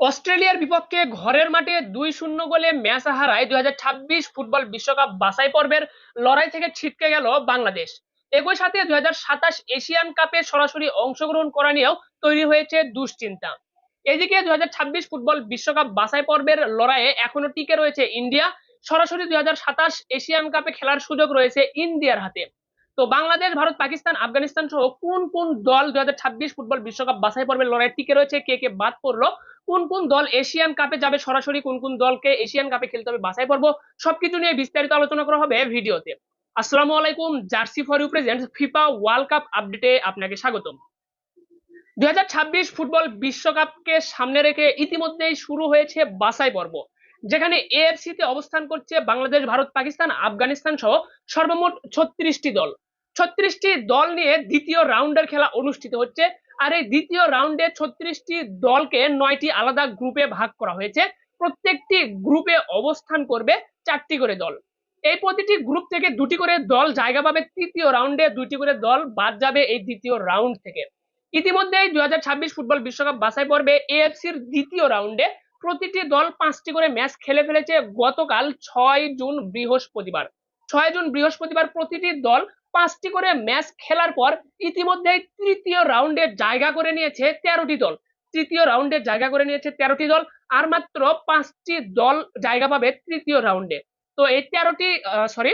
অস্ট্রেলিয়ার বিপক্ষে ঘরের মাঠে দুই শূন্য গোলে ম্যাচ হারায় দুই ফুটবল বিশ্বকাপ বাছাই পর্বের লড়াই থেকে ছিটকে গেল বাংলাদেশ। একই সাথে দুই হাজার সাতাশ এশিয়ান কাপে সরাসরি অংশগ্রহণ করা নিয়েও তৈরি হয়েছে দুশ্চিন্তা। এদিকে দুই হাজার ছাব্বিশ ফুটবল বিশ্বকাপ বাছাই পর্বের লড়াইয়ে এখনও টিকে রয়েছে ইন্ডিয়া। সরাসরি দুই হাজার সাতাশ এশিয়ান কাপে খেলার সুযোগ রয়েছে ইন্ডিয়ার হাতে। তো বাংলাদেশ, ভারত, পাকিস্তান, আফগানিস্তান সহ কোন কোন দল দুই হাজার ছাব্বিশ ফুটবল বিশ্বকাপ বাছাই পর্বের লড়াই টিকে রয়েছে, কে কে বাদ পড়ল, কোন কোন দল এশিয়ান কাপে যাবে সরাসরি, কোন কোন দলকে এশিয়ান কাপে খেলতে হবে বাছাই পর্ব, সবকিছু নিয়ে বিস্তারিত আলোচনা করা হবে ভিডিওতে। আসসালামু আলাইকুম, jersey for you present FIFA World Cup আপডেটে আপনাকে স্বাগতম। ছাব্বিশ ফুটবল বিশ্বকাপকে সামনে রেখে ইতিমধ্যেই শুরু হয়েছে বাছাই পর্ব, যেখানে এএফসি তে অবস্থান করছে বাংলাদেশ, ভারত, পাকিস্তান, আফগানিস্তান সহ সর্বমোট ছত্রিশটি দল। ছত্রিশটি দল নিয়ে দ্বিতীয় রাউন্ডের খেলা অনুষ্ঠিত হচ্ছে। আর এই দ্বিতীয় রাউন্ডে ছত্রিশটি দলকে নয়টি আলাদা গ্রুপে ভাগ করা হয়েছে। প্রত্যেকটি গ্রুপে অবস্থান করবে চারটি করে দল। এই প্রতিটি গ্রুপ থেকে দুটি করে দল জায়গা পাবে। তৃতীয় রাউন্ডে দুটি করে দল বাদ যাবে এই দ্বিতীয় রাউন্ড থেকে। ইতিমধ্যেই দুই ফুটবল বিশ্বকাপ বাছাই পর্বে এএফসির দ্বিতীয় রাউন্ডে প্রতিটি দল পাঁচটি করে ম্যাচ খেলে ফেলেছে গতকাল ছয় জুন বৃহস্পতিবার। ছয় জুন বৃহস্পতিবার প্রতিটি দল পাঁচটি করে ম্যাচ খেলার পর ইতিমধ্যে তৃতীয় রাউন্ডে জায়গা করে নিয়েছে তেরোটি দল। তৃতীয় রাউন্ডে জায়গা করে নিয়েছে তেরোটি দল, আর মাত্র পাঁচটি দল জায়গা পাবে তৃতীয় রাউন্ডে তো এই তেরোটি সরি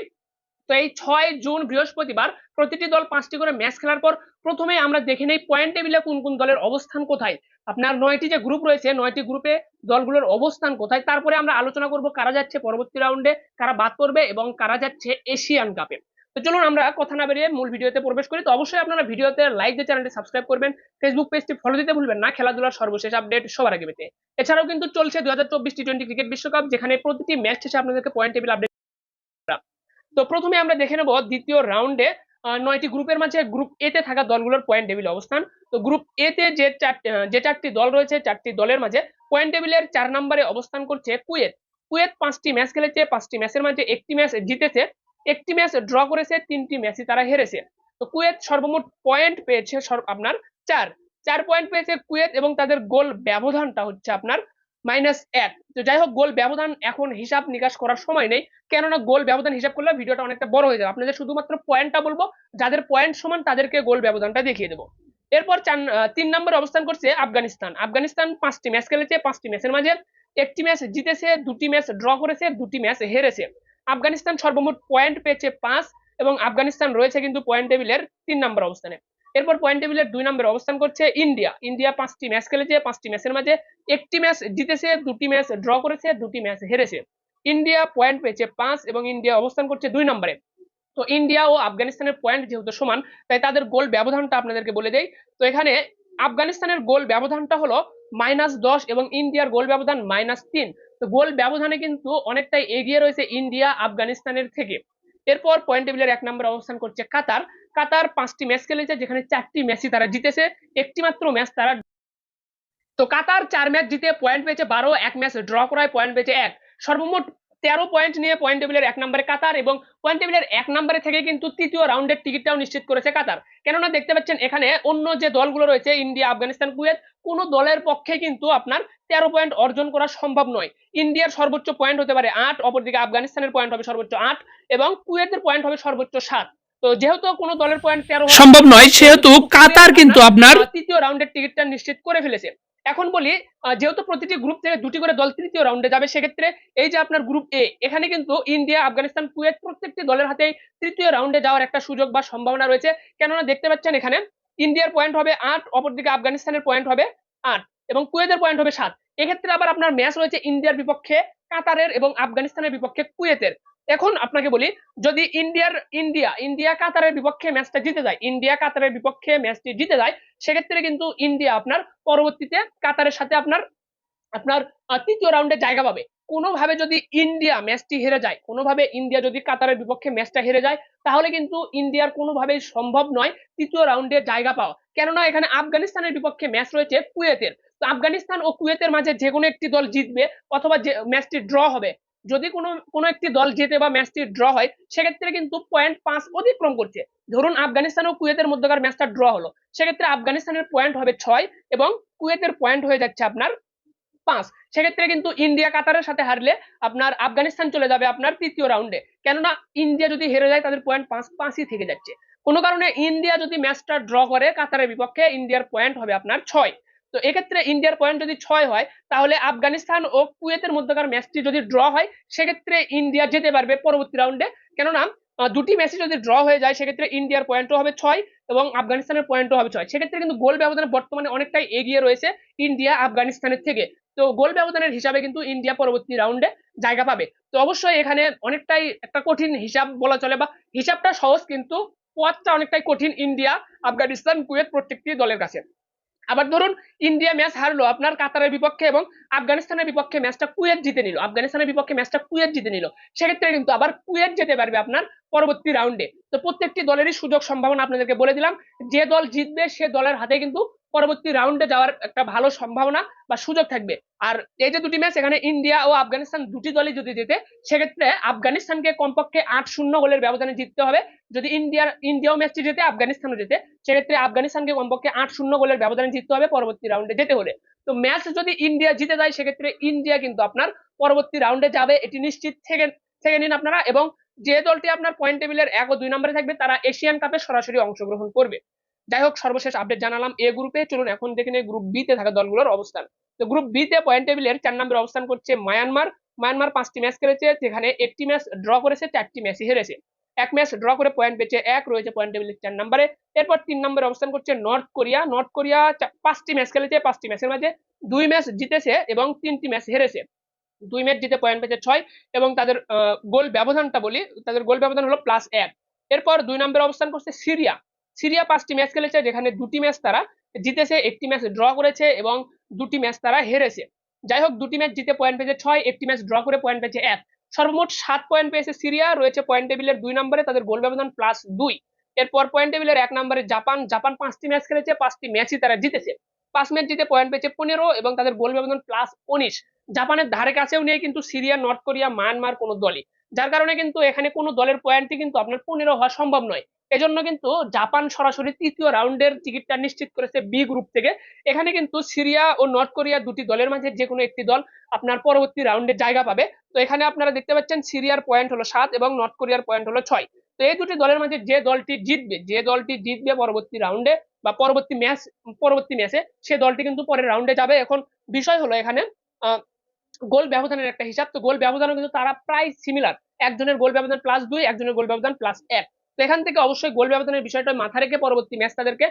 তো এই ছয় জুন বৃহস্পতিবার প্রতিটি দল পাঁচটি করে ম্যাচ খেলার পর প্রথমে আমরা দেখে নেই পয়েন্ট টেবিলে কোন কোন দলের অবস্থান কোথায়। আপনার নয়টি যে গ্রুপ রয়েছে, নয়টি গ্রুপে দলগুলোর অবস্থান কোথায়, তারপরে আমরা আলোচনা করব কারা যাচ্ছে পরবর্তী রাউন্ডে কারা বাদ পড়বে এবং কারা যাচ্ছে এশিয়ান কাপে তো চলুন আমরা কথা না বেরিয়ে মূল ভিডিওতে প্রবেশ করি। তো অবশ্যই আপনারা ভিডিওতে লাইক দিয়ে চ্যানেলটি সাবস্ক্রাইব করবেন ফেসবুক পেজটি ফলো দিতে ভুলবেন না, খেলাধুলার সর্বশেষ আপডেট সবার আগে পেতে। এছাড়াও কিন্তু চলছে দু হাজার চব্বিশ টি টোয়েন্টি ক্রিকেট বিশ্বকাপ, যেখানে প্রতিটি ম্যাচ শেষে আপনাদেরকে পয়েন্ট টেবিল আপডেট তো প্রথমে আমরা দেখে নেব দ্বিতীয় রাউন্ডে নয়টি গ্রুপের মাঝে গ্রুপ এ তে থাকা দলগুলোর পয়েন্ট টেবিল অবস্থান। তো গ্রুপ এ তে যে চারটি যে চারটি দল রয়েছে, চারটি দলের মাঝে পয়েন্ট টেবিলের চার নম্বরে অবস্থান করছে কুয়েত। কুয়েত পাঁচটি ম্যাচ খেলেছে, পাঁচটি ম্যাচের মাঝে একটি ম্যাচ জিতেছে। একটি ম্যাচ ড্র করেছে তিনটি ম্যাচই তারা হেরেছে। তো কুয়েত সর্বমোট পয়েন্ট পেয়েছে আপনার চার। চার পয়েন্ট পেয়েছে কুয়েত এবং তাদের গোল ব্যবধানটা হচ্ছে আপনার মাইনাস এক। তো যাই হোক, গোল ব্যবধান এখন হিসাব নিকাশ করার সময় নেই। কেননা গোল ব্যবধান হিসাব করলে ভিডিওটা অনেকটা বড় হয়ে যাবে। আপনাদের শুধুমাত্র পয়েন্টটা বলব, যাদের পয়েন্ট সমান তাদেরকে গোল ব্যবধানটা দেখিয়ে দেবো। এরপর চার তিন নম্বর অবস্থান করছে আফগানিস্তান। আফগানিস্তান পাঁচটি ম্যাচ খেলেছে, পাঁচটি ম্যাচের মাঝে একটি ম্যাচ জিতেছে, দুটি ম্যাচ ড্র করেছে, দুটি ম্যাচ হেরেছে। আফগানিস্তান সর্বমোট পয়েন্ট পেয়েছে পাঁচ এবং আফগানিস্তান রয়েছে কিন্তু পয়েন্ট টেবিলের তিন নম্বর অবস্থানে। এরপর পয়েন্ট টেবিলের দুই নম্বরে অবস্থান করছে ইন্ডিয়া। ইন্ডিয়া পাঁচটি ম্যাচ খেলেছে, পাঁচটি ম্যাচের মাঝে একটি ম্যাচ জিতেছে, দুটি ম্যাচ ড্র করেছে, দুটি ম্যাচ হেরেছে। ইন্ডিয়া পয়েন্ট পেয়েছে পাঁচ এবং ইন্ডিয়া অবস্থান করছে দুই নম্বরে তো ইন্ডিয়া ও আফগানিস্তানের পয়েন্ট যেহেতু সমান, তাই তাদের গোল ব্যবধানটা আপনাদেরকে বলে দেই। তো এখানে আফগানিস্তানের গোল ব্যবধানটা হলো মাইনাস দশ এবং ইন্ডিয়ার গোল ব্যবধান মাইনাস তিন। তো গোল ব্যবধানে কিন্তু অনেকটাই এগিয়ে রয়েছে ইন্ডিয়া আফগানিস্তানের থেকে। এরপর পয়েন্ট টেবিলের এক নম্বর অবস্থান করছে কাতার। কাতার পাঁচটি ম্যাচ খেলেছে, যেখানে চারটি ম্যাচই তারা জিতেছে। একটি মাত্র ম্যাচ তারা তো কাতার চার ম্যাচ জিতে পয়েন্ট পেয়েছে বারো, এক ম্যাচ ড্র করায় পয়েন্ট পেয়েছে এক। সর্বমোট তেরো পয়েন্ট নিয়ে পয়েন্ট টেবিলের এক নম্বরে কাতার এবং পয়েন্ট টেবিলের এক নম্বরে থেকে কিন্তু তৃতীয় রাউন্ডের টিকিটটাও নিশ্চিত করেছে কাতার। কেননা দেখতে পাচ্ছেন এখানে অন্য যে দলগুলো রয়েছে ইন্ডিয়া আফগানিস্তান কুয়েত কোন দলের পক্ষে কিন্তু আপনার তেরো পয়েন্ট অর্জন করা সম্ভব নয়। ইন্ডিয়ার সর্বোচ্চ পয়েন্ট হতে পারে আট অপরদিকে আফগানিস্তানের পয়েন্ট হবে সর্বোচ্চ আট এবং কুয়েতের পয়েন্ট হবে সর্বোচ্চ সাত। তো যেহেতু কোনো দলের পয়েন্ট তেরো সম্ভব নয় সেহেতু কাতার কিন্তু আপনার তৃতীয় রাউন্ডের টিকিটটা নিশ্চিত করে ফেলেছে। এখন বলি যেহেতু প্রতিটি গ্রুপ থেকে দুটি করে দল তৃতীয় রাউন্ডে যাবে, সেক্ষেত্রে এই যে আপনার গ্রুপ এ এখানে কিন্তু ইন্ডিয়া, আফগানিস্তান, কুয়েত প্রত্যেকটি দলের হাতে তৃতীয় রাউন্ডে যাওয়ার একটা সুযোগ বা সম্ভাবনা রয়েছে। কেননা দেখতে পাচ্ছেন এখানে ইন্ডিয়ার পয়েন্ট হবে আট, অপরদিকে আফগানিস্তানের পয়েন্ট হবে আট এবং কুয়েতের পয়েন্ট হবে সাত। এক্ষেত্রে আবার আপনার ম্যাচ রয়েছে ইন্ডিয়ার বিপক্ষে কাতারের এবং আফগানিস্তানের বিপক্ষে কুয়েতের। এখন আপনাকে বলি, যদি ইন্ডিয়ার, ইন্ডিয়া ইন্ডিয়া কাতারের বিপক্ষে ম্যাচটা জিতে যায়, ইন্ডিয়া কাতারের বিপক্ষে ম্যাচটি জিতে যায়, সেক্ষেত্রে কিন্তু ইন্ডিয়া আপনার পরবর্তীতে কাতারের সাথে আপনার আপনার তৃতীয় রাউন্ডে জায়গা পাবে। কোনোভাবে যদি ইন্ডিয়া ম্যাচটি হেরে যায়, কোনোভাবে ইন্ডিয়া যদি কাতারের বিপক্ষে ম্যাচটা হেরে যায়, তাহলে কিন্তু ইন্ডিয়ার কোনোভাবেই সম্ভব নয় তৃতীয় রাউন্ডে জায়গা পাওয়া। কেননা এখানে আফগানিস্তানের বিপক্ষে ম্যাচ রয়েছে কুয়েতের। তো আফগানিস্তান ও কুয়েতের মাঝে যে কোনো একটি দল জিতবে অথবা যে ম্যাচটি ড্র হবে যদি কোনো কোনো একটি দল জেতে বা ম্যাচটি ড্র হয়, সেক্ষেত্রে কিন্তু পয়েন্ট পাঁচ অতিক্রম করছে। ধরুন আফগানিস্তান ও কুয়েতের মধ্যকার ম্যাচটা ড্র হলো। সেক্ষেত্রে আফগানিস্তানের পয়েন্ট হবে ছয় এবং কুয়েতের পয়েন্ট হয়ে যাচ্ছে আপনার পাঁচ। সেক্ষেত্রে কিন্তু ইন্ডিয়া কাতারের সাথে হারলে আপনার আফগানিস্তান চলে যাবে আপনার তৃতীয় রাউন্ডে কেননা ইন্ডিয়া যদি হেরে যায়, তাদের পয়েন্ট পাঁচ পাঁচই থেকে যাচ্ছে। কোনো কারণে ইন্ডিয়া যদি ম্যাচটা ড্র করে, কাতারের বিপক্ষে ইন্ডিয়ার পয়েন্ট হবে আপনার ছয়। তো এক্ষেত্রে ইন্ডিয়ার পয়েন্ট যদি ছয় হয়, তাহলে আফগানিস্তান ও কুয়েতের মধ্যকার ম্যাচটি যদি ড্র হয়, সেক্ষেত্রে ইন্ডিয়া যেতে পারবে পরবর্তী রাউন্ডে কেননা দুটি ম্যাচই যদি ড্র হয়ে যায়, সেক্ষেত্রে ইন্ডিয়ার পয়েন্টও হবে ছয় এবং আফগানিস্তানের পয়েন্টও হবে ছয়। সেক্ষেত্রে কিন্তু গোল ব্যবধানে বর্তমানে অনেকটাই এগিয়ে রয়েছে ইন্ডিয়া আফগানিস্তানের থেকে। তো গোল ব্যবধানের হিসাবে কিন্তু ইন্ডিয়া পরবর্তী রাউন্ডে জায়গা পাবে। তো অবশ্যই এখানে অনেকটাই একটা কঠিন হিসাব বলা চলে বা হিসাবটা সহজ কিন্তু পথটা অনেকটাই কঠিন ইন্ডিয়া, আফগানিস্তান, কুয়েত প্রত্যেকটি দলের কাছে। আবার ধরুন ইন্ডিয়া ম্যাচ হারলো, আপনার কাতারের বিপক্ষে এবং আফগানিস্তানের বিপক্ষে ম্যাচটা কুয়েত জিতে নিল। আফগানিস্তানের বিপক্ষে ম্যাচটা কুয়েত জিতে নিল। সেক্ষেত্রে কিন্তু আবার কুয়েত যেতে পারবে আপনার পরবর্তী রাউন্ডে তো প্রত্যেকটি দলেরই সুযোগ সম্ভাবনা আপনাদেরকে বলে দিলাম। যে দল জিতবে, সে দলের হাতে কিন্তু পরবর্তী রাউন্ডে যাওয়ার একটা ভালো সম্ভাবনা বা সুযোগ থাকবে। আর এই যে দুটি ম্যাচ এখানে ইন্ডিয়া ও আফগানিস্তান দুটি দলই যদি জেতে, সেক্ষেত্রে আফগানিস্তানকে কমপক্ষে আট শূন্য গোলের ব্যবধানে জিততে হবে। যদি ইন্ডিয়ার, ইন্ডিয়াও ম্যাচটি জেতে, আফগানিস্তানও জেতে, সেক্ষেত্রে আফগানিস্তানকে কমপক্ষে আট শূন্য গোলের ব্যবধানে জিততে হবে পরবর্তী রাউন্ডে যেতে হলে। তো ম্যাচ যদি ইন্ডিয়া জিতে যায়, সেক্ষেত্রে ইন্ডিয়া কিন্তু আপনার পরবর্তী রাউন্ডে যাবে। এটি নিশ্চিত থেকে থেকে নিন আপনারা। এবং যে দলটি আপনার পয়েন্ট টেবিলের এক ও দুই নম্বরে থাকবে, তারা এশিয়ান কাপে সরাসরি অংশগ্রহণ করবে। যাই হোক সর্বশেষ আপডেট জানালাম এ। গ্রুপে চলুন এখন দেখে নেই গ্রুপ বি তে থাকা দলগুলোর অবস্থান। তো গ্রুপ বি তে পয়েন্ট টেবিলের চার নম্বরে অবস্থান করছে মায়ানমার মায়ানমার পাঁচটি ম্যাচ খেলেছে, যেখানে একটি ম্যাচ ড্র করেছে, চারটি ম্যাচই হেরেছে। এক ম্যাচ ড্র করে পয়েন্ট পেয়েছে এক, রয়েছে পয়েন্ট টেবিলের চার নম্বরে এরপর তিন নম্বরে অবস্থান করছে নর্থ কোরিয়া নর্থ কোরিয়া পাঁচটি ম্যাচ খেলেছে, পাঁচটি ম্যাচের মাঝে দুই ম্যাচ জিতেছে এবং তিনটি ম্যাচ হেরেছে। দুই ম্যাচ জিতে পয়েন্ট পেয়েছে ছয় এবং তাদের গোল ব্যবধানটা বলি, তাদের গোল ব্যবধান হলো প্লাস এক। এরপর দুই নম্বরে অবস্থান করছে সিরিয়া সিরিয়া পাঁচটি ম্যাচ খেলেছে, যেখানে দুটি ম্যাচ তারা জিতেছে, একটি ম্যাচ ড্র করেছে এবং দুটি ম্যাচ তারা হেরেছে। যাই হোক, দুটি ম্যাচ জিতে পয়েন্ট পেয়েছে ছয়, একটি ম্যাচ ড্র করে পয়েন্ট পেয়েছে এক। সর্বমোট সাত পয়েন্ট পেয়েছে সিরিয়া, রয়েছে পয়েন্ট টেবিলের দুই নম্বরে, তাদের গোল ব্যবধান প্লাস দুই। এরপর পয়েন্ট টেবিলের এক নম্বরে জাপান জাপান পাঁচটি ম্যাচ খেলেছে, পাঁচটি ম্যাচই তারা জিতেছে। পাঁচ ম্যাচ জিতে পয়েন্ট পেয়েছে পনেরো এবং তাদের গোল ব্যবধান প্লাস উনিশ। জাপানের ধারে কাছেও নেই, কিন্তু সিরিয়া, নর্থ কোরিয়া, মায়ানমার কোনো দলই। যার কারণে কিন্তু এখানে কোনো দলের পয়েন্টই কিন্তু আপনার পনেরো হওয়া সম্ভব নয়। এজন্য কিন্তু জাপান সরাসরি তৃতীয় রাউন্ডের টিকিটটা নিশ্চিত করেছে বি গ্রুপ থেকে। এখানে কিন্তু সিরিয়া ও নর্থ কোরিয়া দুটি দলের মাঝে যে কোনো একটি দল আপনার পরবর্তী রাউন্ডে জায়গা পাবে। তো এখানে আপনারা দেখতে পাচ্ছেন সিরিয়ার পয়েন্ট হলো সাত এবং নর্থ কোরিয়ার পয়েন্ট হলো ছয়। তো এই দুটি দলের মাঝে যে দলটি জিতবে, যে দলটি জিতবে পরবর্তী রাউন্ডে বা পরবর্তী ম্যাচ পরবর্তী ম্যাচে সে দলটি কিন্তু পরের রাউন্ডে যাবে। এখন বিষয় হলো এখানে গোল ব্যবধানের একটা হিসাব। তো গোল ব্যবধানও কিন্তু তারা প্রায় সিমিলার একজনের গোল ব্যবধান প্লাস দুই, একজনের গোল ব্যবধান প্লাস এক। তো এখান থেকে অবশ্যই গোল ব্যবধানের বিষয়টা মাথায় রেখে পরবর্তী ম্যাচ তাদেরকে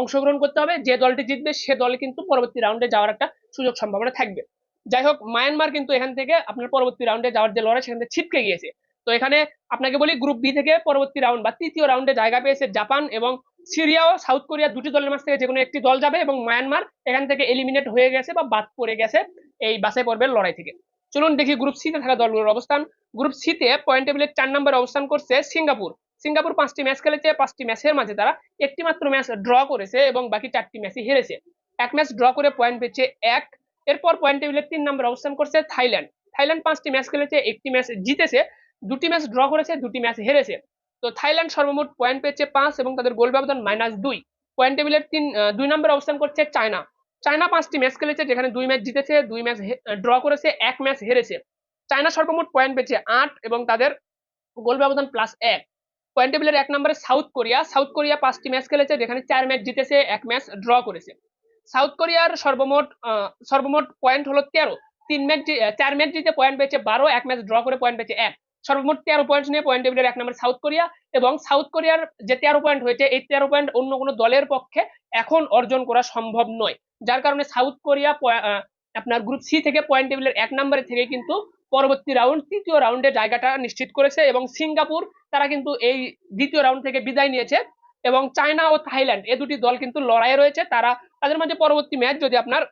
অংশগ্রহণ করতে হবে। যে দলটি জিতবে, সে দল কিন্তু পরবর্তী রাউন্ডে যাওয়ার একটা সুযোগ সম্ভাবনা থাকবে। যাই হোক, মায়ানমার কিন্তু এখান থেকে আপনার পরবর্তী রাউন্ডে যাওয়ার যে লড়াই, সেখান থেকে ছিটকে গিয়েছে। তো এখানে আপনাকে বলি গ্রুপ বি থেকে পরবর্তী রাউন্ড বা তৃতীয় রাউন্ডে জায়গা পেয়েছে জাপান এবং সিরিয়া ও সাউথ কোরিয়া দুটি দলের মাঝ থেকে যে কোনো একটি দল যাবে এবং মায়ানমার এখান থেকে এলিমিনেট হয়ে গেছে বা বাদ পড়ে গেছে এই বাছাই পর্বের লড়াই থেকে। চলুন দেখি গ্রুপ সি তে থাকা দলগুলোর অবস্থান। গ্রুপ সি তে পয়েন্ট টেবিলের চার নম্বরে অবস্থান করছে সিঙ্গাপুর। সিঙ্গাপুর পাঁচটি ম্যাচ খেলেছে, পাঁচটি ম্যাচের মাঝে তারা একটি মাত্র ম্যাচ ড্র করেছে এবং বাকি চারটি ম্যাচই হেরেছে। এক ম্যাচ ড্র করে পয়েন্ট পেয়েছে এক। এরপর পয়েন্ট টেবিলের তিন নম্বরে অবস্থান করছে থাইল্যান্ড। থাইল্যান্ড পাঁচটি ম্যাচ খেলেছে, একটি ম্যাচ জিতেছে, দুটি ম্যাচ ড্র করেছে, দুটি ম্যাচ হেরেছে। তো থাইল্যান্ড সর্বমোট পয়েন্ট পেয়েছে পাঁচ এবং তাদের গোল ব্যবধান মাইনাস দুই। পয়েন্ট টেবিলের তিন দুই নম্বরে অবস্থান করছে চায়না। চায়না পাঁচটি ম্যাচ খেলেছে যেখানে দুই ম্যাচ জিতেছে, দুই ম্যাচ ড্র করেছে, এক ম্যাচ হেরেছে। চায়না সর্বমোট পয়েন্ট পেয়েছে আট এবং তাদের গোল ব্যবধান প্লাস এক। পয়েন্ট টেবিলের এক নম্বরে সাউথ কোরিয়া। সাউথ কোরিয়া পাঁচটি ম্যাচ খেলেছে যেখানে চার ম্যাচ জিতেছে, এক ম্যাচ ড্র করেছে। সাউথ কোরিয়ার সর্বমোট সর্বমোট পয়েন্ট হলো তেরো। তিন ম্যাচ চার ম্যাচ জিতে পয়েন্ট পেয়েছে বারো, এক ম্যাচ ড্র করে পয়েন্ট পেয়েছে এক। সর্বমোট তেরো পয়েন্ট নিয়ে পয়েন্ট টেবিলের এক নম্বর সাউথ কোরিয়া এবং সাউথ কোরিয়ার যে তেরো পয়েন্ট হয়েছে, এই তেরো পয়েন্ট অন্য কোনো দলের পক্ষে এখন অর্জন করা সম্ভব নয়। যার কারণে সাউথ কোরিয়া আপনার গ্রুপ সি থেকে পয়েন্ট টেবিলের এক নম্বরে থেকে কিন্তু পরবর্তী রাউন্ড তৃতীয় রাউন্ডে জায়গাটা নিশ্চিত করেছে এবং সিঙ্গাপুর তারা কিন্তু এই দ্বিতীয় রাউন্ড থেকে বিদায় নিয়েছে এবং চায়না ও থাইল্যান্ড এ দুটি দল কিন্তু লড়াইয়ে রয়েছে। তারা তাদের মাঝে পরবর্তী ম্যাচ যদি আপনার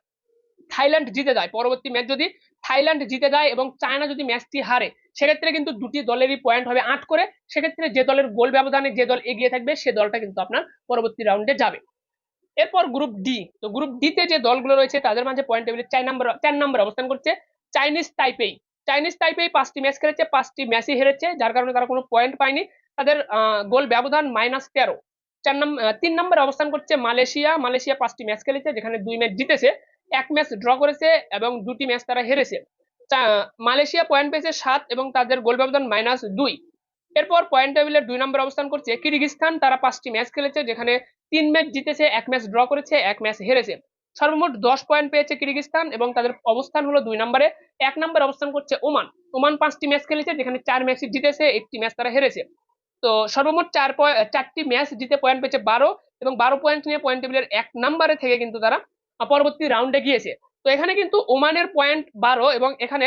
থাইল্যান্ড জিতে যায়, পরবর্তী ম্যাচ যদি থাইল্যান্ড জিতে যায় এবং চায়না যদি ম্যাচটি হারে, সেক্ষেত্রে কিন্তু দুটি দলেরই পয়েন্ট হবে আট করে। সেক্ষেত্রে যে দলের গোল ব্যবধানে যে দল এগিয়ে থাকবে, সে দলটা কিন্তু আপনার পরবর্তী রাউন্ডে যাবে। এরপর গ্রুপ ডি তো গ্রুপ ডি তে যে দলগুলো রয়েছে, তাদের মাঝে পয়েন্ট টেবিলের চার নম্বর চার নম্বর অবস্থান করছে চাইনিজ তাইপেই চাইনিজ তাইপেই পাঁচটি ম্যাচ খেলেছে, পাঁচটি ম্যাচই হেরেছে, যার কারণে তারা কোনো পয়েন্ট পায়নি। তাদের গোল ব্যবধান মাইনাস তেরো। চার নম্বর তিন নম্বরে অবস্থান করছে মালয়েশিয়া। মালয়েশিয়া পাঁচটি ম্যাচ খেলেছে, যেখানে দুই ম্যাচ জিতেছে। এক ম্যাচ ড্র করেছে এবং দুটি ম্যাচ তারা হেরেছে। মালয়েশিয়া পয়েন্ট পেয়েছে সাত এবং তাদের গোল ব্যবধান মাইনাস দুই। এরপর পয়েন্ট টেবিলের দুই নম্বর অবস্থান করছে কিরগিস্তান তারা পাঁচটি ম্যাচ খেলেছে যেখানে তিন ম্যাচ জিতেছে, এক ম্যাচ ড্র করেছে, এক ম্যাচ হেরেছে। সর্বমোট দশ পয়েন্ট পেয়েছে কিরগিস্তান এবং তাদের অবস্থান হলো দুই নম্বরে এক নম্বর অবস্থান করছে ওমান। ওমান পাঁচটি ম্যাচ খেলেছে যেখানে চার ম্যাচ জিতেছে, একটি ম্যাচ তারা হেরেছে। তো সর্বমোট চার চারটি ম্যাচ জিতে পয়েন্ট পেয়েছে বারো এবং বারো পয়েন্ট নিয়ে পয়েন্ট টেবিলের এক নম্বরে থেকে কিন্তু তারা পরবর্তী রাউন্ডে গিয়েছে। তো এখানে কিন্তু ওমানের পয়েন্ট বারো এবং এখানে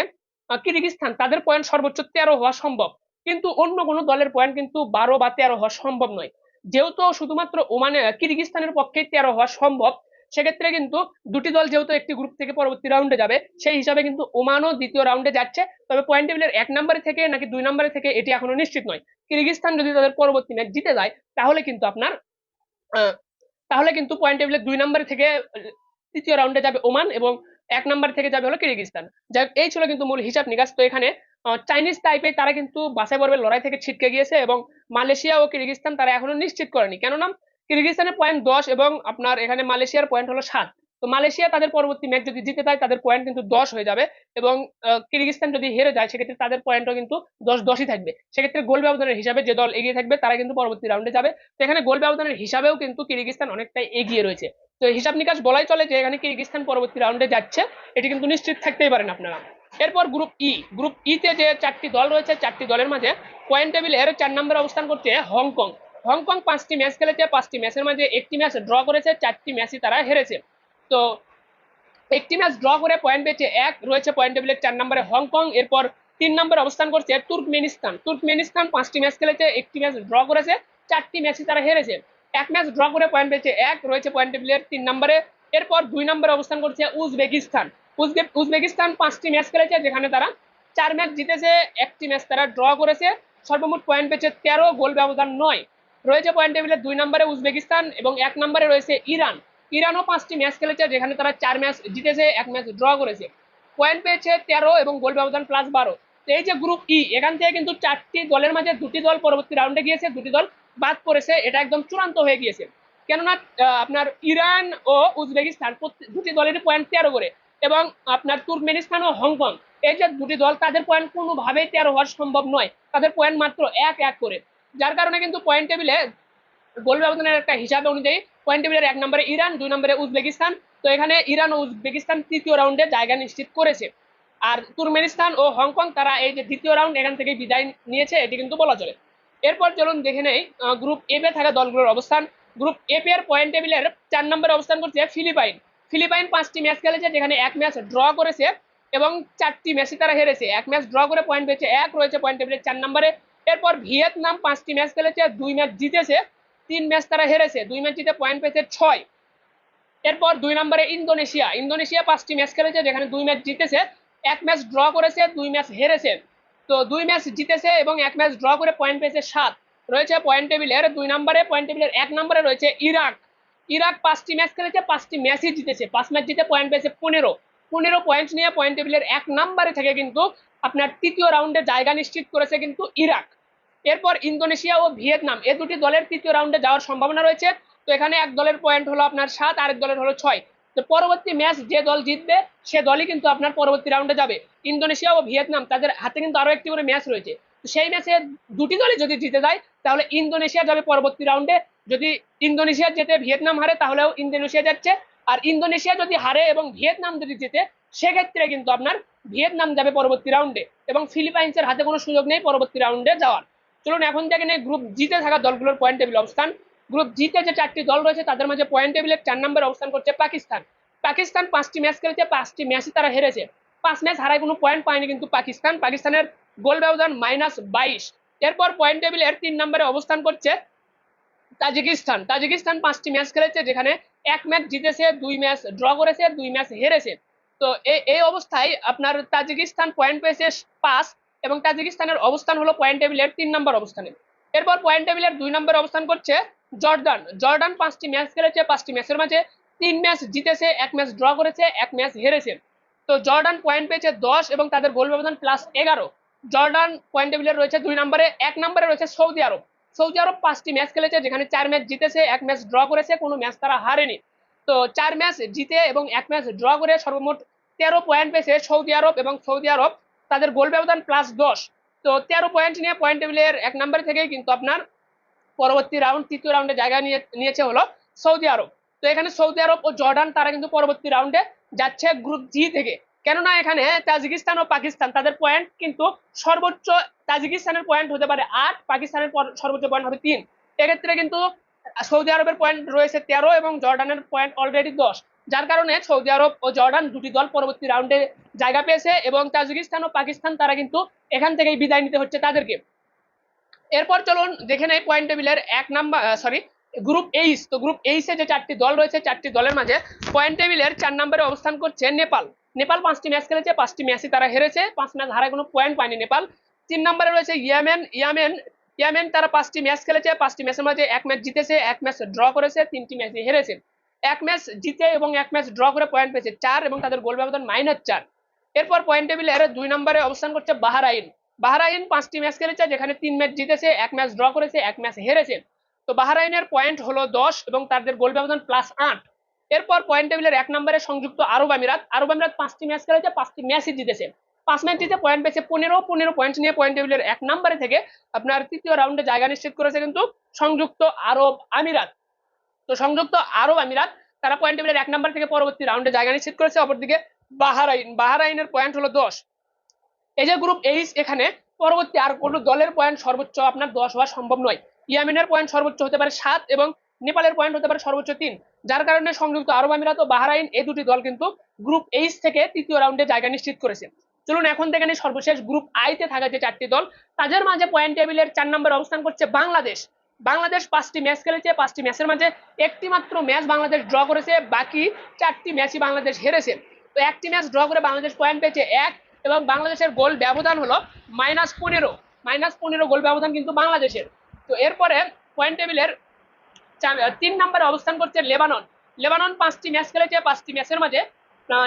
কিরগিস্তান তাদের পয়েন্ট সর্বোচ্চ তেরো হওয়া সম্ভব। কিন্তু অন্য কোনো দলের পয়েন্ট কিন্তু বারো বা তেরো হওয়া সম্ভব নয়। যেহেতু শুধুমাত্র ওমানে কিরগিস্তানের পক্ষেই তেরো হওয়া সম্ভব, সেক্ষেত্রে কিন্তু দুটি দল যেহেতু একটি গ্রুপ থেকে পরবর্তী রাউন্ডে যাবে, সেই হিসাবে কিন্তু ওমানও দ্বিতীয় রাউন্ডে যাচ্ছে। তবে পয়েন্ট টেবিলের এক নম্বরে থেকে নাকি দুই নম্বরে থেকে এটি এখনও নিশ্চিত নয়। কিরগিস্তান যদি তাদের পরবর্তী ম্যাচ জিতে যায়, তাহলে কিন্তু আপনার তাহলে কিন্তু পয়েন্ট টেবিলের দুই নম্বরে থেকে তৃতীয় রাউন্ডে যাবে ওমান এবং এক নম্বর থেকে যাবে হলো কিরগিস্তান যাই এই ছিল কিন্তু মূল হিসাব নিকাশ। তো এখানে চাইনিজ টাইপে তারা কিন্তু বাছাই পর্বের লড়াই থেকে ছিটকে গিয়েছে এবং মালয়েশিয়া ও কিরগিস্তান তারা এখনও নিশ্চিত করেনি। কেননা কিরগিস্তানের পয়েন্ট দশ এবং আপনার এখানে মালয়েশিয়ার পয়েন্ট হলো সাত। তো মালয়েশিয়া তাদের পরবর্তী ম্যাচ যদি জিতে যায় তাদের পয়েন্ট কিন্তু দশ হয়ে যাবে এবং আহ, কিরগিস্তান যদি হেরে যায় সেক্ষেত্রে তাদের পয়েন্টও কিন্তু দশ দশই থাকবে। সেক্ষেত্রে গোল ব্যবধানের হিসাবে যে দল এগিয়ে থাকবে তারা কিন্তু পরবর্তী রাউন্ডে যাবে। তো এখানে গোল ব্যবধানের হিসাবেও কিন্তু কিরগিস্তান অনেকটাই এগিয়ে রয়েছে। তো হিসাব নিকাশ বলাই চলে যে এখানে কিরগিস্তান পরবর্তী রাউন্ডে যাচ্ছে, এটি কিন্তু নিশ্চিত থাকতেই পারেন আপনারা। এরপর গ্রুপ ই গ্রুপ ই তে যে চারটি দল রয়েছে, চারটি দলের মাঝে পয়েন্ট টেবিলের চার নম্বরে অবস্থান করছে হংকং। হংকং পাঁচটি ম্যাচ খেলেছে, পাঁচটি ম্যাচের মাঝে একটি ম্যাচ ড্র করেছে, চারটি ম্যাচই তারা হেরেছে। তো একটি ম্যাচ ড্র করে পয়েন্ট পেয়েছে এক, রয়েছে পয়েন্ট টেবিলের চার নম্বরে হংকং, এরপর তিন নম্বরে অবস্থান করছে তুর্কমেনিস্তান। তুর্কমেনিস্তান পাঁচটি ম্যাচ খেলেছে, একটি ম্যাচ ড্র করেছে, চারটি ম্যাচই তারা হেরেছে। এক ম্যাচ ড্র করে পয়েন্ট পেয়েছে এক, রয়েছে পয়েন্ট টেবিলের তিন নম্বরে। এরপর দুই নম্বরে অবস্থান করছে উজবেকিস্তান। উজবেকিস্তান পাঁচটি ম্যাচ খেলেছে, যেখানে তারা চার ম্যাচ জিতেছে, একটি ম্যাচ তারা ড্র করেছে। সর্বমোট পয়েন্ট পেয়েছে তেরো, গোল ব্যবধান নয়। রয়েছে পয়েন্ট টেবিলের দুই নম্বরে উজবেকিস্তান এবং এক নম্বরে রয়েছে ইরান। ইরানও পাঁচটি ম্যাচ খেলেছে, যেখানে তারা চার ম্যাচ জিতেছে, এক ম্যাচ ড্র করেছে। পয়েন্ট পেয়েছে তেরো এবং গোল ব্যবধান প্লাস বারো। এই যে গ্রুপ ই এখান থেকে কিন্তু চারটি দলের মাঝে দুটি দল পরবর্তী রাউন্ডে গিয়েছে। দুটি দল বাদ পড়েছে, এটা একদম চূড়ান্ত হয়ে গিয়েছে। কেননা আপনার ইরান ও উজবেকিস্তান দুটি দলেরই পয়েন্ট তেরো করে এবং আপনার তুর্কমেনিস্তান ও হংকং, এই যে দুটি দল তাদের পয়েন্ট কোনোভাবেই তেরো হওয়া সম্ভব নয়। তাদের পয়েন্ট মাত্র এক এক করে। যার কারণে কিন্তু পয়েন্ট টেবিলে গোল ব্যবধানের একটা হিসাবে অনুযায়ী পয়েন্ট টেবিলের এক নম্বরে ইরান, দুই নম্বরে উজবেকিস্তান। তো এখানে ইরান ও উজবেকিস্তান তৃতীয় রাউন্ডে জায়গা নিশ্চিত করেছে। আর তুর্কমেনিস্তান ও হংকং, তারা এই যে দ্বিতীয় রাউন্ড এখান থেকে বিদায় নিয়েছে, এটি কিন্তু বলা চলে। এরপর চলুন দেখে নেই গ্রুপ এফ থাকা দলগুলোর অবস্থান। গ্রুপ এফ এর পয়েন্ট টেবিলের চার নম্বরে অবস্থান করছে ফিলিপাইন। ফিলিপাইন পাঁচটি ম্যাচ খেলেছে, যেখানে এক ম্যাচ ড্র করেছে এবং চারটি ম্যাচে তারা হেরেছে। এক ম্যাচ ড্র করে পয়েন্ট পেয়েছে এক, রয়েছে পয়েন্ট টেবিলের চার নম্বরে। এরপর ভিয়েতনাম পাঁচটি ম্যাচ খেলেছে, দুই ম্যাচ জিতেছে, তিন ম্যাচ তারা হেরেছে, দুই ম্যাচ জিতে পয়েন্ট পেয়েছে ছয়। এরপর দুই নম্বরে ইন্দোনেশিয়া। ইন্দোনেশিয়া পাঁচটি ম্যাচ খেলেছে, যেখানে দুই ম্যাচ জিতেছে, এক ম্যাচ ড্র করেছে, দুই ম্যাচ হেরেছে। তো দুই ম্যাচ জিতেছে এবং এক ম্যাচ ড্র করে পয়েন্ট পেয়েছে সাত। রয়েছে পয়েন্ট টেবিলের দুই নম্বরে পয়েন্ট টেবিলের এক নম্বরে রয়েছে ইরাক। ইরাক পাঁচটি ম্যাচ খেলেছে, পাঁচটি ম্যাচই জিতেছে। পাঁচ ম্যাচ জিতে পয়েন্ট পেয়েছে পনেরো। পনেরো পয়েন্ট নিয়ে পয়েন্ট টেবিলের এক নম্বরে থেকে কিন্তু আপনার তৃতীয় রাউন্ডে জায়গা নিশ্চিত করেছে কিন্তু ইরাক। এরপর ইন্দোনেশিয়া ও ভিয়েতনাম, এ দুটি দলের তৃতীয় রাউন্ডে যাওয়ার সম্ভাবনা রয়েছে। তো এখানে এক দলের পয়েন্ট হলো আপনার সাত, আরেক দলের হলো ছয়। তো পরবর্তী ম্যাচ যে দল জিতবে, সে দলই কিন্তু আপনার পরবর্তী রাউন্ডে যাবে। ইন্দোনেশিয়া ও ভিয়েতনাম তাদের হাতে কিন্তু আরও একটি করে ম্যাচ রয়েছে। তো সেই ম্যাচে দুটি দলই যদি জিতে যায়, তাহলে ইন্দোনেশিয়া যাবে পরবর্তী রাউন্ডে যদি ইন্দোনেশিয়া জেতে ভিয়েতনাম হারে, তাহলেও ইন্দোনেশিয়া যাচ্ছে। আর ইন্দোনেশিয়া যদি হারে এবং ভিয়েতনাম যদি জেতে, সেক্ষেত্রে কিন্তু আপনার ভিয়েতনাম যাবে পরবর্তী রাউন্ডে এবং ফিলিপাইন্সের হাতে কোনো সুযোগ নেই পরবর্তী রাউন্ডে যাওয়ার। চলুন, এখন থেকে নেই গ্রুপ জিতে থাকা দলগুলোর পয়েন্ট টেবিল অবস্থান। গ্রুপ জিতে যে চারটি দল রয়েছে, তাদের মাঝে পয়েন্ট টেবিলের চার নম্বরে অবস্থান করছে পাকিস্তান। পাকিস্তান পাঁচটি ম্যাচ খেলেছে, পাঁচটি ম্যাচই তারা হেরেছে। পাঁচ ম্যাচ হারায় কোনো পয়েন্ট পায়নি কিন্তু পাকিস্তান। পাকিস্তানের গোল ব্যবধান মাইনাস বাইশ। এরপর পয়েন্ট টেবিলের তিন নম্বরে অবস্থান করছে তাজিকিস্তান। তাজিকিস্তান পাঁচটি ম্যাচ খেলেছে, যেখানে এক ম্যাচ জিতেছে, দুই ম্যাচ ড্র করেছে, দুই ম্যাচ হেরেছে। তো এই এই অবস্থায় আপনার তাজিকিস্তান পয়েন্ট পেয়েছে পাঁচ এবং তাজিকিস্তানের অবস্থান হলো পয়েন্ট টেবিলের তিন নম্বর অবস্থানে। এরপর পয়েন্ট টেবিলের দুই নম্বর অবস্থান করছে জর্ডান। জর্ডান পাঁচটি ম্যাচ খেলেছে, পাঁচটি ম্যাচের মাঝে তিন ম্যাচ জিতেছে, এক ম্যাচ ড্র করেছে, এক ম্যাচ হেরেছে। তো জর্ডান পয়েন্ট পেয়েছে দশ এবং তাদের গোল ব্যবধান প্লাস এগারো। জর্ডান পয়েন্ট টেবিলের রয়েছে দুই নম্বরে, এক নম্বরে রয়েছে সৌদি আরব। সৌদি আরব পাঁচটি ম্যাচ খেলেছে, যেখানে চার ম্যাচ জিতেছে, এক ম্যাচ ড্র করেছে, কোনো ম্যাচ তারা হারেনি। তো চার ম্যাচ জিতে এবং এক ম্যাচ ড্র করে সর্বমোট তেরো পয়েন্ট পেয়েছে সৌদি আরব এবং সৌদি আরব তাদের গোল ব্যবধান প্লাস দশ। তো তেরো পয়েন্ট নিয়ে পয়েন্ট টেবিলের এক নম্বরে থেকেই কিন্তু আপনার পরবর্তী রাউন্ড তৃতীয় রাউন্ডে জায়গা নিয়ে, নিয়েছে হলো সৌদি আরব। তো এখানে সৌদি আরব ও জর্ডান, তারা কিন্তু পরবর্তী রাউন্ডে যাচ্ছে গ্রুপ জি থেকে। কেননা এখানে তাজিকিস্তান ও পাকিস্তান, তাদের পয়েন্ট কিন্তু সর্বোচ্চ তাজিকিস্তানের পয়েন্ট হতে পারে আট, পাকিস্তানের সর্বোচ্চ পয়েন্ট হবে তিন। এক্ষেত্রে কিন্তু সৌদি আরবের পয়েন্ট রয়েছে তেরো এবং জর্ডানের পয়েন্ট অলরেডি দশ। যার কারণে সৌদি আরব ও জর্ডান দুটি দল পরবর্তী রাউন্ডে জায়গা পেয়েছে এবং তাজিকিস্তান ও পাকিস্তান তারা কিন্তু এখান থেকেই বিদায় নিতে হচ্ছে তাদেরকে। এরপর চলুন দেখে নেই পয়েন্ট টেবিলের এক নাম্বার সরি গ্রুপ এইচ তো গ্রুপ এইচে যে চারটি দল রয়েছে, চারটি দলের মাঝে পয়েন্ট টেবিলের চার নম্বরে অবস্থান করছে নেপাল। নেপাল পাঁচটি ম্যাচ খেলেছে, পাঁচটি ম্যাচই তারা হেরেছে, পাঁচ ম্যাচ হারায় কোনো পয়েন্ট পায়নি নেপাল। তিন নম্বরে রয়েছে ইয়ামেন ইয়ামেন ইয়ামেন তারা পাঁচটি ম্যাচ খেলেছে, পাঁচটি ম্যাচের মাঝে এক ম্যাচ জিতেছে, এক ম্যাচ ড্র করেছে, তিনটি ম্যাচে হেরেছে। এক ম্যাচ জিতে এবং এক ম্যাচ ড্র করে পয়েন্ট পেয়েছে চার এবং তাদের গোল ব্যবধান মাইনাস চার। এরপর পয়েন্ট টেবিলের দুই নম্বরে অবস্থান করছে বাহারাইন। বাহারাইন পাঁচটি ম্যাচ খেলেছে, যেখানে তিন ম্যাচ জিতেছে, এক ম্যাচ ড্র করেছে, এক ম্যাচ হেরেছে। তো বাহারাইনের পয়েন্ট হলো দশ এবং তাদের গোল ব্যবধান প্লাস আট। এরপর পয়েন্ট টেবিলের এক নম্বরে সংযুক্ত আরব আমিরাত। আরব আমিরাত পাঁচটি ম্যাচ খেলেছে, পাঁচটি ম্যাচই জিতেছে। পাঁচ ম্যাচ জিতে পয়েন্ট পেয়েছে পনেরো পনেরো পয়েন্ট নিয়ে পয়েন্ট টেবিলের এক নম্বরে থেকে আপনার তৃতীয় রাউন্ডে জায়গা নিশ্চিত করেছে কিন্তু সংযুক্ত আরব আমিরাত। তো সংযুক্ত আরব আমিরাত, তারা পয়েন্ট টেবিলের এক নম্বর থেকে পরবর্তী রাউন্ডে জায়গা নিশ্চিত করেছে, অপরদিকে বাহারাইন। বাহারাইনের পয়েন্ট হলো দশ। এই যে গ্রুপ এইচ এখানে, পরবর্তী আর কোনো দলের পয়েন্ট সর্বোচ্চ আপনার দশ হওয়া সম্ভব নয়। ইয়ামিনের পয়েন্ট সর্বোচ্চ হতে পারে সাত এবং নেপালের পয়েন্ট হতে পারে সর্বোচ্চ তিন। যার কারণে সংযুক্ত আরব আমিরাত ও বাহারাইন এই দুটি দল কিন্তু গ্রুপ এইচ থেকে তৃতীয় রাউন্ডে জায়গা নিশ্চিত করেছে। চলুন এখন থেকে সর্বশেষ গ্রুপ আইতে থাকা যে চারটি দল, তাদের মাঝে পয়েন্ট টেবিলের চার নম্বরে অবস্থান করছে বাংলাদেশ। বাংলাদেশ পাঁচটি ম্যাচ খেলেছে, পাঁচটি ম্যাচের মাঝে একটি মাত্র ম্যাচ বাংলাদেশ ড্র করেছে, বাকি চারটি ম্যাচই বাংলাদেশ হেরেছে। তো একটি ম্যাচ ড্র করে বাংলাদেশ পয়েন্ট পেয়েছে এক এবং বাংলাদেশের গোল ব্যবধান হলো মাইনাস পনেরো। মাইনাস পনেরো গোল ব্যবধান কিন্তু বাংলাদেশের। তো এরপরে পয়েন্ট টেবিলের তিন নম্বরে অবস্থান করছে লেবানন। লেবানন পাঁচটি ম্যাচ খেলেছে, পাঁচটি ম্যাচের মাঝে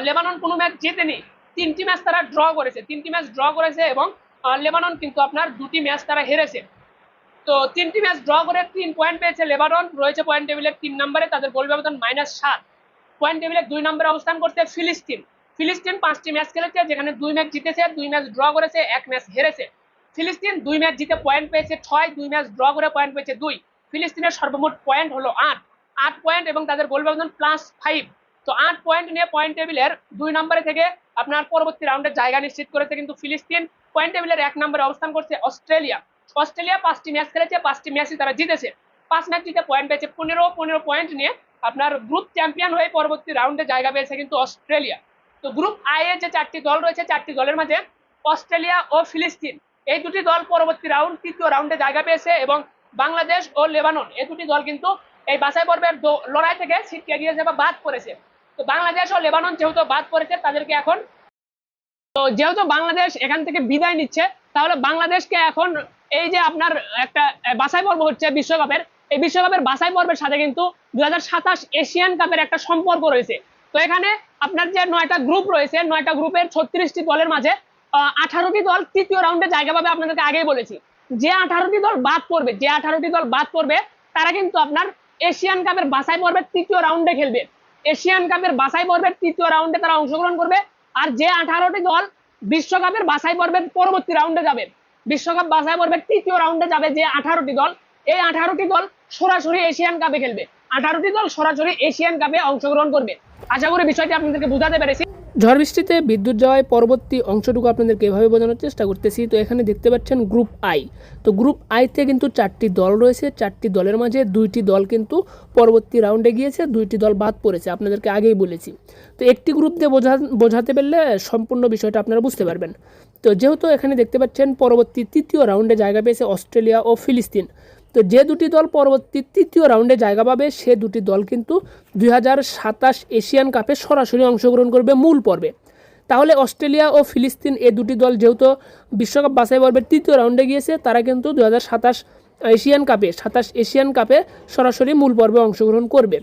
লেবানন কোনো ম্যাচ জেতেনি। তিনটি ম্যাচ তারা ড্র করেছে। তিনটি ম্যাচ ড্র করেছে এবং লেবানন কিন্তু আপনার দুটি ম্যাচ তারা হেরেছে। তো তিনটি ম্যাচ ড্র করে তিন পয়েন্ট পেয়েছে লেবানন। রয়েছে পয়েন্ট টেবিলের তিন নম্বরে, তাদের গোল ব্যবধান মাইনাস সাত। পয়েন্ট টেবিলের দুই নম্বরে অবস্থান করছে ফিলিস্তিন। ফিলিস্তিন পাঁচটি ম্যাচ খেলেছে, যেখানে দুই ম্যাচ জিতেছে, দুই ম্যাচ ড্র করেছে, এক ম্যাচ হেরেছে। ফিলিস্তিন দুই ম্যাচ জিতে পয়েন্ট পেয়েছে ছয়, দুই ম্যাচ ড্র করে পয়েন্ট পেয়েছে দুই। ফিলিস্তিনের সর্বমোট পয়েন্ট হলো আট। আট পয়েন্ট এবং তাদের গোল ব্যবধান প্লাস ফাইভ তো আট পয়েন্ট নিয়ে পয়েন্ট টেবিলের দুই নম্বরে থেকে আপনার পরবর্তী রাউন্ডের জায়গা নিশ্চিত করেছে কিন্তু ফিলিস্তিন। পয়েন্ট টেবিলের এক নম্বরে অবস্থান করছে অস্ট্রেলিয়া। অস্ট্রেলিয়া পাঁচটি ম্যাচ খেলেছে, পাঁচটি ম্যাচই তারা জিতেছে। পাঁচ ম্যাচ জিতে পয়েন্ট পেয়েছে পনেরো। পনেরো পয়েন্ট নিয়ে আপনার গ্রুপ চ্যাম্পিয়ন হয়ে পরবর্তী রাউন্ডে জায়গা পেয়েছে কিন্তু অস্ট্রেলিয়া। তো গ্রুপ আই এর যে চারটি দল রয়েছে, চারটি দলের মাঝে অস্ট্রেলিয়া ও ফিলিস্তিন, এই দুটি দল পরবর্তী রাউন্ড তৃতীয় রাউন্ডে জায়গা পেয়েছে এবং বাংলাদেশ ও লেবানন, এই দুটি দল কিন্তু এই বাছাই পর্বের লড়াই থেকে ছিটকে গিয়েছে বা বাদ পড়েছে। তো বাংলাদেশ ও লেবানন যেহেতু বাদ পড়েছে, তাদেরকে এখন তো যেহেতু বাংলাদেশ এখান থেকে বিদায় নিচ্ছে, তাহলে বাংলাদেশকে এখন এই যে আপনার একটা বাছাই পর্ব হচ্ছে বিশ্বকাপের, এই বিশ্বকাপের বাছাই পর্বের সাথে কিন্তু দু হাজার সাতাশ এশিয়ান কাপের একটা সম্পর্ক রয়েছে। তো এখানে আপনার যে নয়টা গ্রুপ রয়েছে, নয়টা গ্রুপের ছত্রিশটি দলের মাঝে আঠারোটি দল তৃতীয় রাউন্ডে জায়গা পাবে আপনাদেরকে আগেই বলেছি। যে আঠারোটি দল বাদ পড়বে, যে আঠারোটি দল বাদ পড়বে, তারা কিন্তু আপনার এশিয়ান কাপের বাছাই পর্বের তৃতীয় রাউন্ডে খেলবে। এশিয়ান কাপের বাছাই পর্বের তৃতীয় রাউন্ডে তারা অংশগ্রহণ করবে, আর যে আঠারোটি দল বিশ্বকাপের বাছাই পর্বের পরবর্তী রাউন্ডে যাবে, বিশ্বকাপ বাছাই পর্বের তৃতীয় রাউন্ডে যাবে যে আঠারোটি দল, এই আঠারোটি দল সরাসরি এশিয়ান কাপে খেলবে। আঠারোটি দল সরাসরি এশিয়ান কাপে অংশগ্রহণ করবে। আশা করি বিষয়টি আপনাদেরকে বোঝাতে পেরেছি। ঝড় বৃষ্টিতে বিদ্যুৎ যাওয়ায় পরবর্তী অংশটুকু আপনাদেরকে এভাবে বোঝানোর চেষ্টা করতেছি। তো এখানে দেখতে পাচ্ছেন গ্রুপ আই। তো গ্রুপ আইতে কিন্তু চারটি দল রয়েছে। চারটি দলের মাঝে দুইটি দল কিন্তু পরবর্তী রাউন্ডে গিয়েছে, দুইটি দল বাদ পড়েছে। আপনাদেরকে আগেই বলেছি। তো একটি গ্রুপ দিয়ে বোঝা বোঝাতে পারলে সম্পূর্ণ বিষয়টা আপনারা বুঝতে পারবেন। তো যেহেতু এখানে দেখতে পাচ্ছেন পরবর্তী তৃতীয় রাউন্ডে জায়গা পেয়েছে অস্ট্রেলিয়া ও ফিলিস্তিন। তো যে দুটি দল পরবর্তী তৃতীয় রাউন্ডে জায়গা পাবে, সে দুটি দল কিন্তু দুই হাজার সাতাশ এশিয়ান কাপে সরাসরি অংশগ্রহণ করবে মূল পর্বে। তাহলে অস্ট্রেলিয়া ও ফিলিস্তিন এ দুটি দল যেহেতু বিশ্বকাপ বাছাই পর্বের তৃতীয় রাউন্ডে গিয়েছে, তারা কিন্তু দু হাজার সাতাশ এশিয়ান কাপে, সাতাশ এশিয়ান কাপে সরাসরি মূল পর্বে অংশগ্রহণ করবে।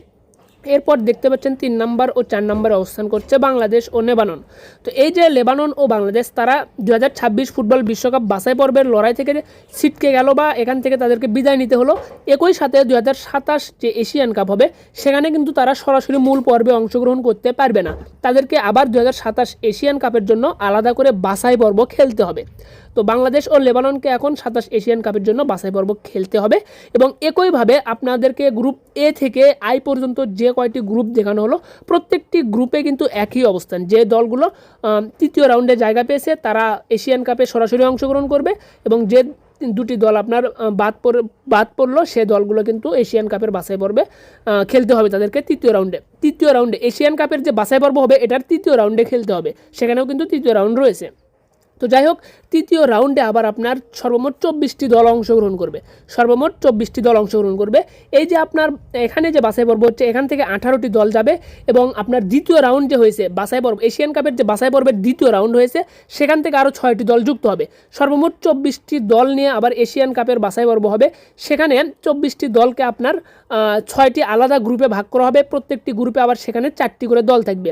এরপর দেখতে পাচ্ছেন তিন নাম্বার ও চার নম্বরে অবস্থান করছে বাংলাদেশ ও লেবানন। তো এই যে লেবানন ও বাংলাদেশ, তারা দু হাজার ছাব্বিশ ফুটবল বিশ্বকাপ বাছাই পর্বের লড়াই থেকে ছিটকে গেল বা এখান থেকে তাদেরকে বিদায় নিতে হলো। একই সাথে দুই হাজার সাতাশ যে এশিয়ান কাপ হবে, সেখানে কিন্তু তারা সরাসরি মূল পর্বে অংশগ্রহণ করতে পারবে না। তাদেরকে আবার দু হাজার সাতাশ এশিয়ান কাপের জন্য আলাদা করে বাছাই পর্ব খেলতে হবে। তো বাংলাদেশ ও লেবাননকে এখন সাতাশ এশিয়ান কাপের জন্য বাছাই পর্ব খেলতে হবে এবং একইভাবে আপনাদেরকে গ্রুপ এ থেকে আই পর্যন্ত যে কয়টি গ্রুপ দেখানো হলো, প্রত্যেকটি গ্রুপে কিন্তু একই অবস্থান। যে দলগুলো তৃতীয় রাউন্ডে জায়গা পেয়েছে, তারা এশিয়ান কাপে সরাসরি অংশগ্রহণ করবে এবং যে দুটি দল আপনার বাদ পড়ে, বাদ পড়ল, সে দলগুলো কিন্তু এশিয়ান কাপের বাছাই পর্বে খেলতে হবে তাদেরকে তৃতীয় রাউন্ডে। তৃতীয় রাউন্ডে এশিয়ান কাপের যে বাছাই পর্ব হবে, এটার তৃতীয় রাউন্ডে খেলতে হবে। সেখানেও কিন্তু তৃতীয় রাউন্ড রয়েছে। তো যাই হোক তৃতীয় রাউন্ডে আবার আপনার সর্বমোট চব্বিশটি দল অংশগ্রহণ করবে। সর্বমোট চব্বিশটি দল অংশগ্রহণ করবে। এই যে আপনার এখানে যে বাছাই পর্ব হচ্ছে, এখান থেকে আঠারোটি দল যাবে এবং আপনার দ্বিতীয় রাউন্ড যে হয়েছে, বাছাই পর্ব, এশিয়ান কাপের যে বাছাই পর্বের দ্বিতীয় রাউন্ড হয়েছে, সেখান থেকে আরও ছয়টি দল যুক্ত হবে। সর্বমোট চব্বিশটি দল নিয়ে আবার এশিয়ান কাপের বাছাই পর্ব হবে। সেখানে চব্বিশটি দলকে আপনার ছয়টি আলাদা গ্রুপে ভাগ করা হবে। প্রত্যেকটি গ্রুপে আবার সেখানে চারটি করে দল থাকবে।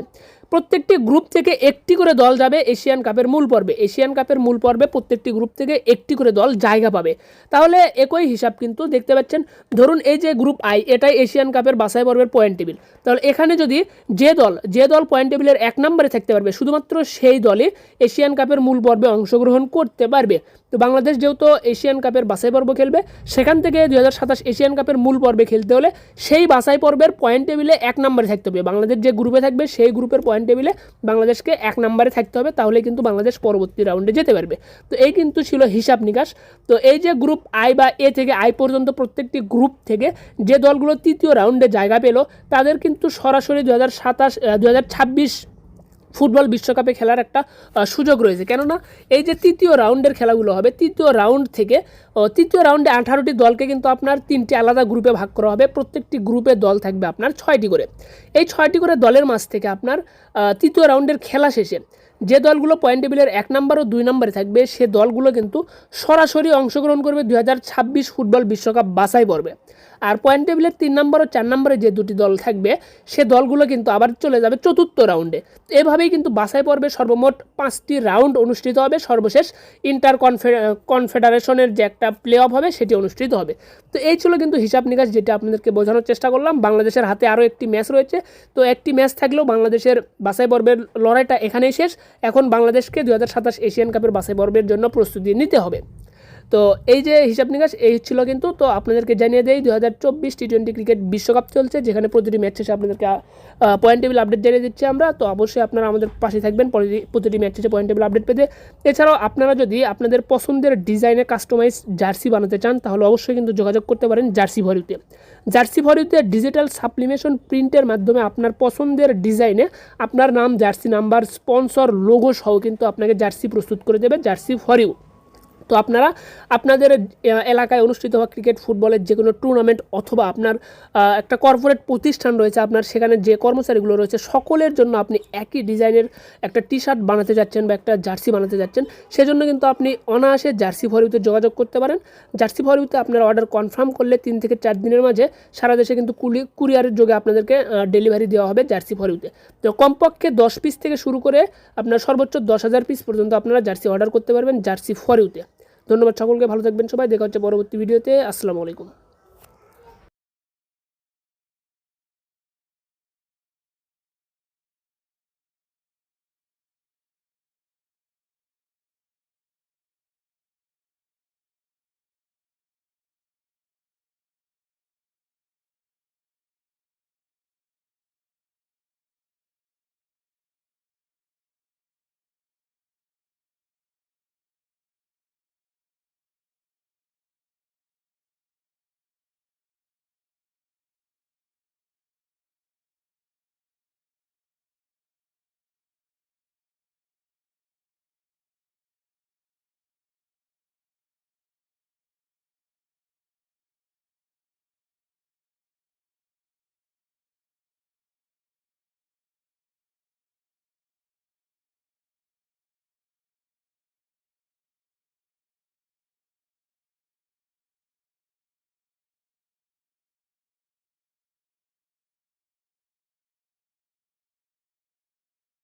প্রত্যেকটি গ্রুপ থেকে একটি করে দল যাবে এশিয়ান কাপের মূল পর্বে। এশিয়ান কাপের মূল পর্বে প্রত্যেকটি গ্রুপ থেকে একটি করে দল জায়গা পাবে। তাহলে একই হিসাব কিন্তু দেখতে পাচ্ছেন, ধরুন এই যে গ্রুপ আই, এটাই এশিয়ান কাপের বাছাই পর্বের পয়েন্ট টেবিল তাহলে এখানে যদি যে দল যে দল পয়েন্ট টেবিলের এক নম্বরে থাকতে পারবে, শুধুমাত্র সেই দলই এশিয়ান কাপের মূল পর্বে অংশগ্রহণ করতে পারবে। তো বাংলাদেশ যেহেতু এশিয়ান কাপের বাছাই পর্ব খেলবে, সেখান থেকে দু হাজার সাতাশ এশিয়ান কাপের মূল পর্বে খেলতে হলে সেই বাছাই পর্বের পয়েন্ট টেবিলে এক নম্বরে থাকতে হবে। বাংলাদেশ যে গ্রুপে থাকবে, সেই গ্রুপের পয়েন্ট টেবিলে বাংলাদেশকে এক নম্বরে থাকতে হবে তাহলে কিন্তু বাংলাদেশ পরবর্তী রাউন্ডে যেতে পারবে। তো এই কিন্তু ছিল হিসাব নিকাশ। তো এই যে গ্রুপ আই বা এ থেকে আই পর্যন্ত প্রত্যেকটি গ্রুপ থেকে যে দলগুলো তৃতীয় রাউন্ডে জায়গা পেল, তাদের কিন্তু সরাসরি দু হাজার সাতাশ দু হাজার ছাব্বিশ ফুটবল বিশ্বকাপে খেলার একটা সুযোগ রয়েছে। কেননা এই যে তৃতীয় রাউন্ডের খেলাগুলো হবে, তৃতীয় রাউন্ড থেকে তৃতীয় রাউন্ডে আঠারোটি দলকে কিন্তু আপনার তিনটি আলাদা গ্রুপে ভাগ করা হবে। প্রত্যেকটি গ্রুপে দল থাকবে আপনার ছয়টি করে। এই ছয়টি করে দলের মাঝ থেকে আপনার তৃতীয় রাউন্ডের খেলা শেষে যে দলগুলো পয়েন্ট টেবিলের এক নম্বর ও দুই নম্বরে থাকবে, সে দলগুলো কিন্তু সরাসরি অংশগ্রহণ করবে দু হাজার ছাব্বিশ ফুটবল বিশ্বকাপ বাছাই পর্বে। আর পয়েন্ট টেবিলের তিন নম্বর ও চার নম্বরে যে দুটি দল থাকবে, সে দলগুলো কিন্তু আবার চলে যাবে চতুর্থ রাউন্ডে এভাবেই কিন্তু বাছাই পর্বে সর্বমোট পাঁচটি রাউন্ড অনুষ্ঠিত হবে। সর্বশেষ ইন্টার কনফে কনফেডারেশনের যে একটা প্লে অফ হবে, সেটি অনুষ্ঠিত হবে। তো এই ছিল কিন্তু হিসাব নিকাশ, যেটা আপনাদেরকে বোঝানোর চেষ্টা করলাম। বাংলাদেশের হাতে আরও একটি ম্যাচ রয়েছে। তো একটি ম্যাচ থাকলেও বাংলাদেশের বাছাই পর্বের লড়াইটা এখানেই শেষ। এখন বাংলাদেশকে দু হাজার সাতাশ এশিয়ান কাপের বাছাই পর্বের জন্য প্রস্তুতি নিতে হবে। তো এই যে হিসাব নিকাশ, এই ছিল কিন্তু, তো আপনাদেরকে জানিয়ে দেই দু হাজার চব্বিশ টি টোয়েন্টি ক্রিকেট বিশ্বকাপ চলছে, যেখানে প্রতিটি ম্যাচ শেষে আপনাদেরকে পয়েন্ট টেবিল আপডেট জানিয়ে দিচ্ছি আমরা। তো অবশ্যই আপনারা আমাদের পাশে থাকবেন প্রতিটি- প্রতিটি ম্যাচ শেষে পয়েন্ট টেবিল আপডেট পেতে। এছাড়াও আপনারা যদি আপনাদের পছন্দের ডিজাইনে কাস্টমাইজ জার্সি বানাতে চান, তাহলে অবশ্যই কিন্তু যোগাযোগ করতে পারেন জার্সি ভরিউতে জার্সি ভরিউতে ডিজিটাল সাপ্লিমেশন প্রিন্টের মাধ্যমে আপনার পছন্দের ডিজাইনে আপনার নাম জার্সি নাম্বার স্পন্সর লোগো সহ কিন্তু আপনাকে জার্সি প্রস্তুত করে দেবে জার্সি ফরিউ তো আপনারা আপনাদের এলাকায় অনুষ্ঠিত হওয়া ক্রিকেট ফুটবলের যে কোনো টুর্নামেন্ট অথবা আপনার একটা কর্পোরেট প্রতিষ্ঠান রয়েছে, আপনার সেখানে যে কর্মচারীগুলো রয়েছে, সকলের জন্য আপনি একই ডিজাইনের একটা টি শার্ট বানাতে যাচ্ছেন বা একটা জার্সি বানাতে যাচ্ছেন, সেজন্য কিন্তু আপনি অনায়াসে জার্সি ফরিউতে যোগাযোগ করতে পারেন। জার্সি ফরিউতে আপনার অর্ডার কনফার্ম করলে তিন থেকে চার দিনের মাঝে সারা দেশে কিন্তু কুলি কুরিয়ারের যোগে আপনাদেরকে ডেলিভারি দেওয়া হবে জার্সি ফরিউতে তো কমপক্ষে দশ পিস থেকে শুরু করে আপনার সর্বোচ্চ দশ হাজার পিস পর্যন্ত আপনারা জার্সি অর্ডার করতে পারবেন জার্সি ফরিউতে ধন্যবাদ সকলকে ভালো থাকবেন সবাই দেখা হচ্ছে পরবর্তী ভিডিওতে। আসসালামু আলাইকুম।